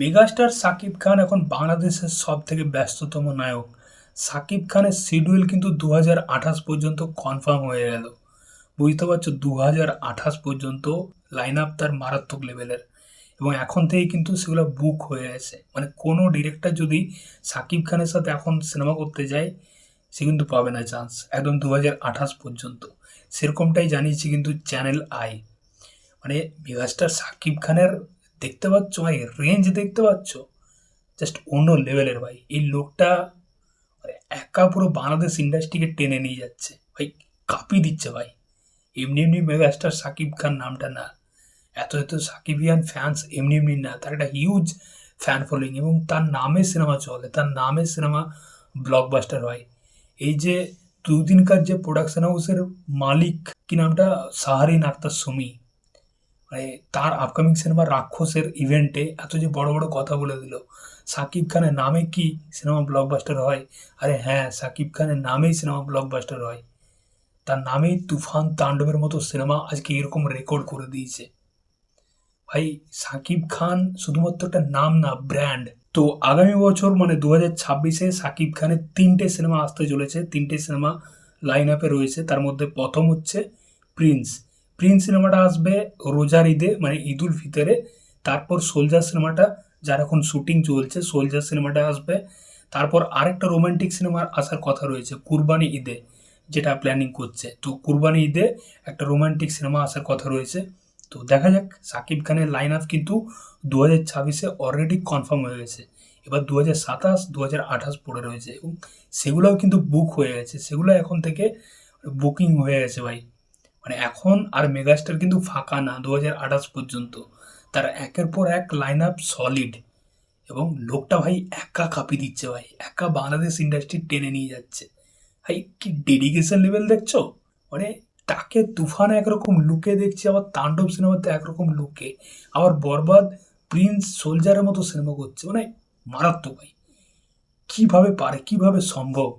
Megastar Shakib Khan এখন বাংলাদেশের সব থেকে ব্যস্ততম নায়ক। সাকিব খানের শিডিউল কিন্তু দু আঠাশ পর্যন্ত কনফার্ম হয়ে গেল। বুঝতে পারছ? দু আঠাশ পর্যন্ত লাইন আপ তার মারাত্মক লেভেলের এবং এখন থেকেই কিন্তু সেগুলো বুক হয়ে গেছে। মানে কোনো ডিরেক্টর যদি সাকিব খানের সাথে এখন সিনেমা করতে যায়, সে কিন্তু পাবে না চান্স একদম দু আঠাশ পর্যন্ত। সেরকমটাই জানিয়েছে কিন্তু চ্যানেল আই মানে মেগাস্টার সাকিব খানের দেখতে পাচ্ছ ভাই? রেঞ্জ দেখতে পাচ্ছ? জাস্ট অন্য লেভেলের ভাই। এই লোকটা মানে একা পুরো বাংলাদেশ ইন্ডাস্ট্রিকে টেনে নিয়ে যাচ্ছে। ভাই কাঁপিয়ে দিচ্ছে ভাই। এমনি এমনি মেগাস্টার সাকিব খান নামটা না। এত এত সাকিবিয়ান ফ্যান্স এমনি এমনি না। তার একটা হিউজ ফ্যান ফলোয়িং এবং তার নামে সিনেমা চলে। তার নামে সিনেমা ব্লকবাস্টার হয়। এই যে দুদিনকার যে প্রোডাকশন হাউসের মালিক, কি নামটা? সাহারিন আক্তার সুমি। মানে তার আপকামিং সিনেমা রাক্ষসের ইভেন্টে এত যে বড় বড় কথা বলে দিল। সাকিব খানের নামে কি সিনেমা ব্লকবাস্টার হয়? আরে হ্যাঁ সাকিব খানের নামেই সিনেমা ব্লকবাস্টার হয়। তার নামেই তুফান তাণ্ডবের মতো সিনেমা আজকে এরকম রেকর্ড করে দিয়েছে। ভাই, সাকিব খান শুধুমাত্র একটা নাম না ব্র্যান্ড তো আগামী বছর মানে দু হাজার ছাব্বিশে সাকিব খানের তিনটে সিনেমা আসতে চলেছে। তিনটে সিনেমা লাইন আপে রয়েছে। তার মধ্যে প্রথম হচ্ছে প্রিন্স প্রিন্স সিনেমাটা আসবে রোজার ঈদে মানে ঈদ উল ফিতরে। তারপর সোলজার সিনেমাটা, যার এখন শুটিং চলছে, সোলজার সিনেমাটা আসবে। তারপর আরেকটা রোমান্টিক সিনেমার আসার কথা রয়েছে, কুরবানি ঈদে, যেটা প্ল্যানিং করছে। তো কুরবানি ঈদে একটা রোমান্টিক সিনেমা আসার কথা রয়েছে। তো দেখা যাক, সাকিব খানের লাইন আপ কিন্তু দু হাজার ছাব্বিশে অলরেডি কনফার্ম হয়ে গেছে। এবার দু হাজার সাতাশ দু হাজার আঠাশ পড়ে রয়েছে এবং সেগুলোও কিন্তু বুক হয়ে গেছে। সেগুলো এখন থেকে বুকিং হয়ে গেছে ভাই। মানে এখন আর মেগাস্টার কিন্তু ফাঁকা না দু হাজার আঠাশ পর্যন্ত। তার একের পর এক লাইন আপ সলিড এবং লোকটা ভাই একা কাঁপিয়ে দিচ্ছে ভাই, একা বাংলাদেশ ইন্ডাস্ট্রি টেনে নিয়ে যাচ্ছে। ভাই, কি ডেডিকেশন লেভেল দেখছ? মানে তাকে তুফান একরকম লুকে দেখছি, আবার তাণ্ডব সিনেমাতে একরকম লুকে আবার বরবাদ প্রিন্স সোলজারের মতো সিনেমা করছে মানে মারাত্মক ভাই। কীভাবে পারে, কীভাবে সম্ভব?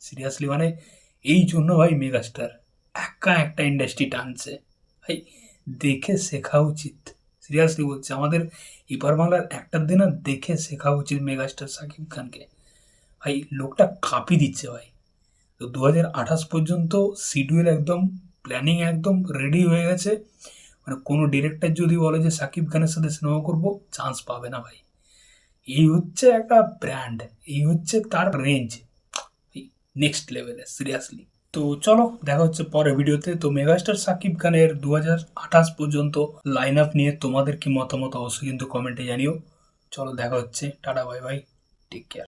সিরিয়াসলি মানে এই জন্য ভাই মেগাস্টার একা একটা ইন্ডাস্ট্রি টানছে। ভাই, দেখে শেখা উচিত। সিরিয়াসলি বলছি, আমাদের এপার বাংলার একটার দিন আর দেখে শেখা উচিত মেগাস্টার সাকিব খানকে। ভাই, লোকটা কাঁপিয়ে দিচ্ছে ভাই। তো দু হাজার আঠাশ পর্যন্ত শিডিউল একদম প্ল্যানিং একদম রেডি হয়ে গেছে। মানে কোনো ডিরেক্টর যদি বলে যে সাকিব খানের সাথে সিনেমা করব চান্স পাবে না ভাই। এই হচ্ছে একটা ব্র্যান্ড এই হচ্ছে তার রেঞ্জ নেক্সট লেভেলে সিরিয়াসলি তো চলো, দেখা হচ্ছে পরের ভিডিওতে। তো মেগাস্টার সাকিব খানের দু হাজার আঠাশ পর্যন্ত লাইন আপ নিয়ে তোমাদের কি মতামত? অবশ্যই কিন্তু কমেন্টে জানিও। চলো, দেখা হচ্ছে। Tata bye bye take care